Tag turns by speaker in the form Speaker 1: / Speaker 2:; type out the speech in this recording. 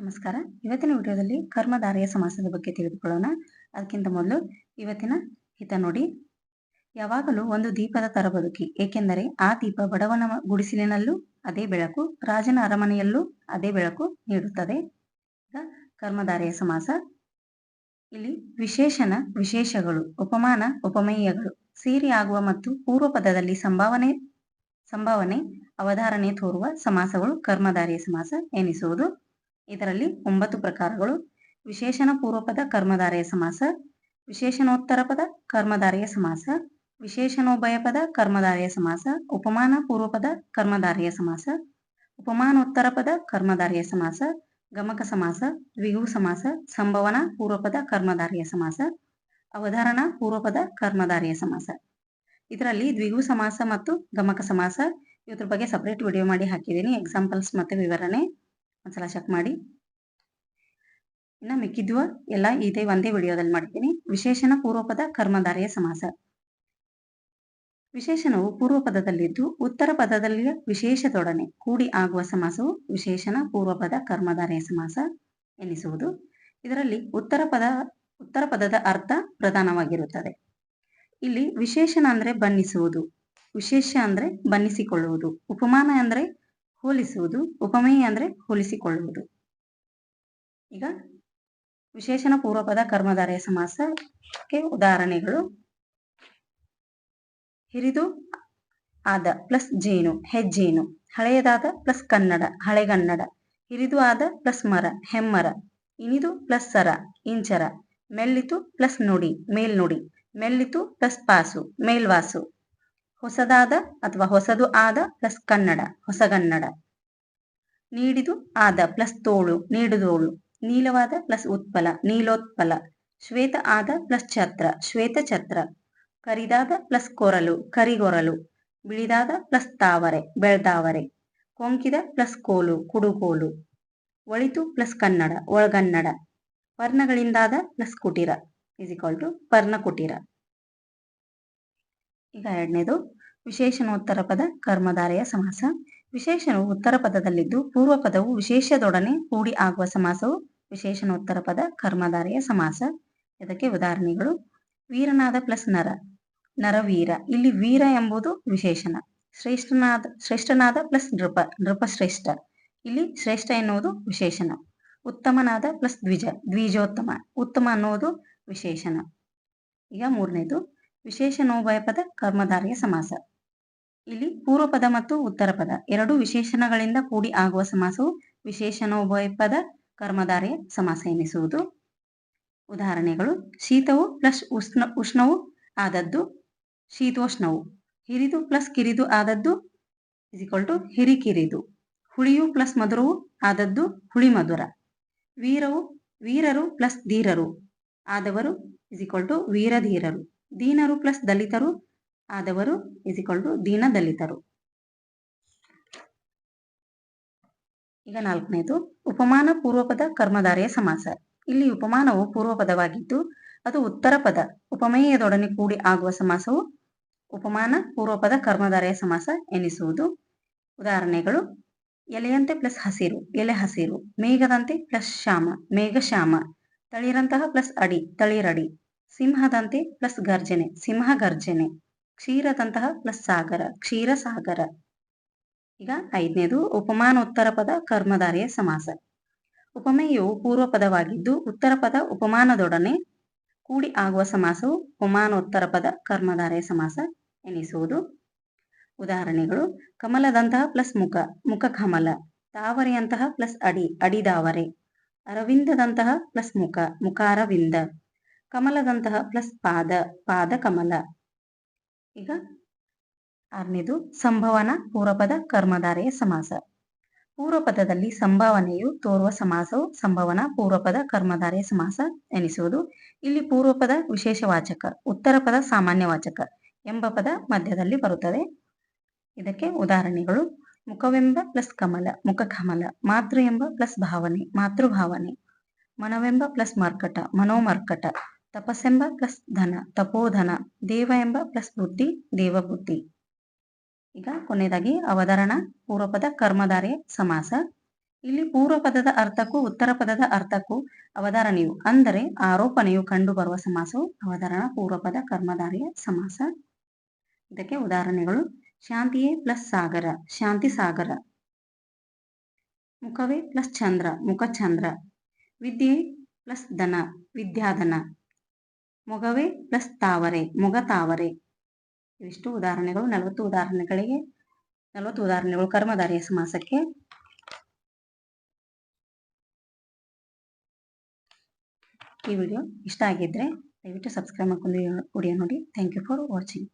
Speaker 1: ನಮಸ್ಕಾರ. ಇವತ್ತಿನ ವಿಡಿಯೋದಲ್ಲಿ ಕರ್ಮಧಾರೆಯ ಸಮಾಸದ ಬಗ್ಗೆ ತಿಳಿದುಕೊಳ್ಳೋಣ. ಅದಕ್ಕಿಂತ ಮೊದಲು ಇವತ್ತಿನ ಹಿತ ನೋಡಿ. ಯಾವಾಗಲೂ ಒಂದು ದೀಪದ ತರ ಬದುಕಿ, ಏಕೆಂದರೆ ಆ ದೀಪ ಬಡವನ ಗುಡಿಸಿಲಿನಲ್ಲೂ ಅದೇ ಬೆಳಕು, ರಾಜನ ಅರಮನೆಯಲ್ಲೂ ಅದೇ ಬೆಳಕು ನೀಡುತ್ತದೆ. ಕರ್ಮಧಾರೆಯ ಸಮಾಸ. ಇಲ್ಲಿ ವಿಶೇಷಣ ವಿಶೇಷಗಳು, ಉಪಮಾನ, ಉಪಮೇಯಗಳು, ಸೇರಿ ಆಗುವ ಮತ್ತು ಪೂರ್ವ ಪದದಲ್ಲಿ ಸಂಭಾವನೆ ಸಂಭಾವನೆ, ಅವಧಾರಣೆ ತೋರುವ ಸಮಾಸಗಳು ಕರ್ಮಧಾರೆಯ ಸಮಾಸ ಎನಿಸುವುದು. ಇದರಲ್ಲಿ ಒಂಬತ್ತು ಪ್ರಕಾರಗಳು. ವಿಶೇಷಣ ಪೂರ್ವಪದ ಕರ್ಮಧಾರೆಯ ಸಮಾಸ. ವಿಶೇಷಣೋತ್ತರ ಪದ ಕರ್ಮಧಾರೆಯ ಸಮಾಸ. ವಿಶೇಷಣೋಭಯ ಪದ ಕರ್ಮಧಾರೆಯ ಸಮಾಸ. ಉಪಮಾನ ಪೂರ್ವಪದ ಕರ್ಮಧಾರೆಯ ಸಮಾಸ. ಉಪಮಾನೋತ್ತರ ಪದ ಕರ್ಮಧಾರೆಯ ಸಮಾಸ. ಗಮಕ ಸಮಾಸ ದ್ವಿಗು ಸಮಾಸ, ಸಂಭವನಾ ಪೂರ್ವಪದ ಕರ್ಮಧಾರೆಯ ಸಮಾಸ. ಅವಧಾರಣಾ ಪೂರ್ವಪದ ಕರ್ಮಧಾರೆಯ ಸಮಾಸ. ಇದರಲ್ಲಿ ದ್ವಿಗು ಸಮಾಸ ಮತ್ತು ಗಮಕ ಸಮಾಸ. ಇದ್ರ ಬಗ್ಗೆ ಸಪರೇಟ್ ವಿಡಿಯೋ ಮಾಡಿ ಹಾಕಿದ್ದೀನಿ ಎಕ್ಸಾಂಪಲ್ಸ್ ಮತ್ತೆ ವಿವರಣೆ. ಒಂದ್ಸಲ ಚೆಕ್ ಮಾಡಿ. ಇನ್ನ ಮಿಕ್ಕಿದ್ವ ಎಲ್ಲ ಇದೆ ಒಂದೇ ವಿಡಿಯೋದಲ್ಲಿ ಮಾಡಿದ್ದೀನಿ ವಿಶೇಷಣ ಪೂರ್ವಪದ ಕರ್ಮಧಾರೆಯ ಸಮಾಸ. ವಿಶೇಷಣವು ಪೂರ್ವ ಪದದಲ್ಲಿದ್ದು ಉತ್ತರ ಪದದಲ್ಲಿಯ ವಿಶೇಷದೊಡನೆ ಕೂಡಿ ಆಗುವ ಸಮಾಸವು ವಿಶೇಷಣ ಪೂರ್ವಪದ ಕರ್ಮಧಾರೆಯ ಸಮಾಸ ಎನಿಸುವುದು. ಇದರಲ್ಲಿ ಉತ್ತರ ಪದ, ಉತ್ತರ ಪದದ ಅರ್ಥ ಪ್ರಧಾನವಾಗಿರುತ್ತದೆ. ಇಲ್ಲಿ ವಿಶೇಷಣ ಅಂದ್ರೆ ಬಣ್ಣಿಸುವುದು ವಿಶೇಷ ಅಂದ್ರೆ ಬಣ್ಣಿಸಿಕೊಳ್ಳುವುದು ಉಪಮಾನ ಅಂದ್ರೆ ಹೋಲಿಸುವುದು, ಉಪಮೇಯ ಅಂದ್ರೆ ಹೋಲಿಸಿಕೊಳ್ಳುವುದು. ಈಗ ವಿಶೇಷಣ ಪೂರ್ವಪದ ಕರ್ಮಧಾರಯ ಸಮಾಸಕ್ಕೆ ಉದಾಹರಣೆಗಳು. ಹಿರಿದು ಆದ ಪ್ಲಸ್ ಜೇನು, ಹೆಜ್ಜೇನು. ಹಳೆಯದಾದ ಪ್ಲಸ್ ಕನ್ನಡ ಹಳೆಗನ್ನಡ ಹಿರಿದು ಆದ ಪ್ಲಸ್ ಮರ, ಹೆಮ್ಮರ. ಇನಿದು ಪ್ಲಸ್ ಸರ, ಇಂಚರ. ಮೆಲ್ಲಿತು ಪ್ಲಸ್ ನುಡಿ, ಮೇಲ್ನುಡಿ. ಮೆಲ್ಲಿತು ಪ್ಲಸ್ ಪಾಸು, ಮೇಲ್ವಾಸು. ಹೊಸದಾದ ಅಥವಾ ಹೊಸದು ಆದ ಪ್ಲಸ್ ಕನ್ನಡ ಹೊಸಗನ್ನಡ ನೀಡಿದು ಆದ ಪ್ಲಸ್ ತೋಳು, ನೀಡುದೋಳು. ನೀಲವಾದ ಪ್ಲಸ್ ಉತ್ಪಲ, ನೀಲೋತ್ಪಲ. ಶ್ವೇತ ಆದ ಪ್ಲಸ್ ಛತ್ರ, ಶ್ವೇತ ಛತ್ರ. ಕರಿದಾದ ಪ್ಲಸ್ ಕೊರಲು, ಕರಿಗೊರಲು. ಬಿಳಿದಾದ ಪ್ಲಸ್ ತಾವರೆ, ಬೆಳ್ದಾವರೆ. ಕೊಂಕಿದ ಪ್ಲಸ್ ಕೋಲು, ಕುಡುಕೋಲು. ಒಳಿತು ಪ್ಲಸ್ ಕನ್ನಡ, ಒಳಗನ್ನಡ. ವರ್ಣಗಳಿಂದಾದ ಪ್ಲಸ್ ಕುಟೀರ ಇಕ್ವಲ್ ಟು ಪರ್ಣ ಕುಟೀರ ಈಗ ಎರಡನೇದು. ವಿಶೇಷಣೋತ್ತರ ಪದ ಕರ್ಮಧಾರೆಯ ಸಮಾಸ. ವಿಶೇಷಣವು ಉತ್ತರ ಪದದಲ್ಲಿದ್ದು, ಪೂರ್ವ ಪದವು ವಿಶೇಷದೊಡನೆ ಕೂಡಿ ಆಗುವ ಸಮಾಸವು ವಿಶೇಷಣೋತ್ತರ ಪದ ಕರ್ಮಧಾರೆಯ ಸಮಾಸ. ಇದಕ್ಕೆ ಉದಾಹರಣೆಗಳು, ವೀರನಾದ ಪ್ಲಸ್ ನರ, ನರವೀರ. ಇಲ್ಲಿ ವೀರ ಎಂಬುದು ವಿಶೇಷಣ. ಶ್ರೇಷ್ಠನಾದ ಶ್ರೇಷ್ಠನಾದ ಪ್ಲಸ್ ನೃಪ ನೃಪ ಶ್ರೇಷ್ಠ ಇಲ್ಲಿ ಶ್ರೇಷ್ಠ ಎನ್ನುವುದು ವಿಶೇಷಣ. ಉತ್ತಮನಾದ ಪ್ಲಸ್ ದ್ವಿಜ, ದ್ವಿಜೋತ್ತಮ. ಉತ್ತಮ ಅನ್ನುವುದು ವಿಶೇಷಣ. ಈಗ ಮೂರನೇದು ವಿಶೇಷಣೋಭಯ ಪದ ಕರ್ಮಧಾರಯ ಸಮಾಸ. ಇಲ್ಲಿ ಪೂರ್ವ ಪದ ಮತ್ತು ಉತ್ತರ ಪದ. ಎರಡು ವಿಶೇಷಣಗಳಿಂದ ಕೂಡಿ ಆಗುವ ಸಮಾಸವು ವಿಶೇಷಣೋಭಯ ಪದ ಕರ್ಮಧಾರೆಯ ಸಮಾಸ ಎನಿಸುವುದು. ಉದಾಹರಣೆಗಳು, ಶೀತವು ಪ್ಲಸ್ ಉಷ್ಣ, ಉಷ್ಣವು ಆದದ್ದು ಶೀತೋಷ್ಣವು. ಹಿರಿದು ಪ್ಲಸ್ ಕಿರಿದು ಆದದ್ದು ಇಸಿಕ್ವಲ್ ಟು ಹಿರಿಕಿರಿದು ಹುಳಿಯು ಪ್ಲಸ್ ಮಧುರವು ಆದದ್ದು ಹುಳಿ ಮಧುರ. ವೀರವು, ವೀರರು ಪ್ಲಸ್ ಧೀರರು. ಆದವರು ಇಸ್ ಟು ವೀರಧೀರರು. ದೀನರು ಪ್ಲಸ್ ದಲಿತರು ಆದವರು ಟು ದೀನ ದಲಿತರು. ಈಗ ನಾಲ್ಕನೇದು, ಉಪಮಾನ ಪೂರ್ವಪದ ಕರ್ಮಧಾರೆಯ ಸಮಾಸ. ಇಲ್ಲಿ ಉಪಮಾನವು ಪೂರ್ವ ಪದವಾಗಿದ್ದು ಅದು ಉತ್ತರ ಪದ. ಉಪಮೇಯದೊಡನೆ ಕೂಡಿ ಆಗುವ ಸಮಾಸವು ಉಪಮಾನ ಪೂರ್ವಪದ ಕರ್ಮಧಾರೆಯ ಸಮಾಸ ಎನಿಸುವುದು. ಉದಾಹರಣೆಗಳು, ಎಲೆಯಂತೆ ಪ್ಲಸ್ ಹಸಿರು, ಎಲೆ ಹಸಿರು, ಮೇಘದಂತೆ ಪ್ಲಸ್ ಶ್ಯಾಮ ಮೇಘ ಶ್ಯಾಮ ತಳಿರಂತಹ ಪ್ಲಸ್ ಅಡಿ, ತಳಿರಡಿ. ಸಿಂಹದಂತೆ ಪ್ಲಸ್ ಗರ್ಜನೆ, ಸಿಂಹ ಗರ್ಜನೆ, ಕ್ಷೀರದಂತಹ ಪ್ಲಸ್ ಸಾಗರ, ಕ್ಷೀರ ಸಾಗರ. ಈಗ ಐದನೇದು ಉಪಮಾನೋತ್ತರ ಪದ ಕರ್ಮಧಾರೆಯ ಸಮಾಸ. ಉಪಮೇಯು ಪೂರ್ವ ಪದವಾಗಿದ್ದು ಉತ್ತರ ಪದ ಉಪಮಾನದೊಡನೆ ಕೂಡಿ ಆಗುವ ಸಮಾಸವು ಉಪಮಾನೋತ್ತರ ಪದ ಕರ್ಮಧಾರೆಯ ಸಮಾಸ ಎನಿಸುವುದು. ಉದಾಹರಣೆಗಳು, ಕಮಲದಂತಹ ಪ್ಲಸ್ ಮುಖ ಮುಖ ಕಮಲ, ತಾವರೆಯಂತಹ ಪ್ಲಸ್ ಅಡಿ ಅಡಿದಾವರೆ ಅರವಿಂದದಂತಹ ಪ್ಲಸ್ ಮುಖ, ಮುಖಾರವಿಂದ. ಕಮಲದಂತಹ ಪ್ಲಸ್ ಪಾದ ಪಾದ ಕಮಲ. ಈಗ ಆರನೇದು ಸಂಭವನ ಪೂರ್ವಪದ ಕರ್ಮಧಾರೆಯ ಸಮಾಸ. ಪೂರ್ವಪದದಲ್ಲಿ ಸಂಭಾವನೆಯು ತೋರುವ ಸಮಾಸವು ಸಂಭವನ ಪೂರ್ವಪದ ಕರ್ಮಧಾರೆಯ ಸಮಾಸ ಎನಿಸುವುದು. ಇಲ್ಲಿ ಪೂರ್ವಪದ ವಿಶೇಷವಾಚಕ ಉತ್ತರ ಪದ ಸಾಮಾನ್ಯವಾಚಕ ಎಂಬ ಪದ ಮಧ್ಯದಲ್ಲಿ ಬರುತ್ತದೆ. ಇದಕ್ಕೆ ಉದಾಹರಣೆಗಳು, ಮುಖವೆಂಬ ಪ್ಲಸ್ ಕಮಲ, ಮುಖ ಕಮಲ, ಮಾತೃ ಎಂಬ ಪ್ಲಸ್ ಭಾವನೆ, ಮಾತೃಭಾವನೆ, ಮನವೆಂಬ ಪ್ಲಸ್ ಮರ್ಕಟ, ಮನೋಮರ್ಕಟ ತಪಸ್ಸೆಂಬ ಪ್ಲಸ್ ಧನ, ತಪೋಧನ, ದೇವ ಎಂಬ ಪ್ಲಸ್ ಬುದ್ಧಿ, ದೇವಬುದ್ಧಿ. ಈಗ ಕೊನೆಯದಾಗಿ ಅವತರಣ ಪೂರ್ವಪದ ಕರ್ಮಧಾರೆ, ಸಮಾಸ. ಇಲ್ಲಿ ಪೂರ್ವ ಪದದ ಅರ್ಥಕ್ಕೂ ಉತ್ತರ ಪದದ ಅರ್ಥಕ್ಕೂ ಅವಧಾರಣೆಯು, ಅಂದರೆ ಆರೋಪಣೆಯು ಕಂಡುಬರುವ ಸಮಾಸವು ಅವಧಾರಣ, ಪೂರ್ವಪದ ಕರ್ಮಧಾರೆಯ ಸಮಾಸ. ಇದಕ್ಕೆ ಉದಾಹರಣೆಗಳು, ಶಾಂತಿಯೇ ಪ್ಲಸ್ ಸಾಗರ, ಶಾಂತಿ ಸಾಗರ. ಮುಖವೇ ಪ್ಲಸ್ ಚಂದ್ರ ಮುಖಚಂದ್ರ ವಿದ್ಯೆ ಪ್ಲಸ್ ಧನ, ವಿದ್ಯಾಧನ. ಮೊಗವೇ ಪ್ಲಸ್ ತಾವರೆ ಮೊಗ ತಾವರೆ ಇವಿಷ್ಟು ಉದಾಹರಣೆಗಳು, ನಲವತ್ತು ಉದಾಹರಣೆಗಳಿಗೆ, ನಲವತ್ತು ಉದಾಹರಣೆಗಳು ಕರ್ಮಧಾರಿಯ ಸಮಾಸಕ್ಕೆ. ಈ ವಿಡಿಯೋ ಇಷ್ಟ ಆಗಿದ್ರೆ ದಯವಿಟ್ಟು ಸಬ್ಸ್ಕ್ರೈಬ್ ಮಾಡ್ಕೊಂಡು ವಿಡಿಯೋ ನೋಡಿ. Thank you for watching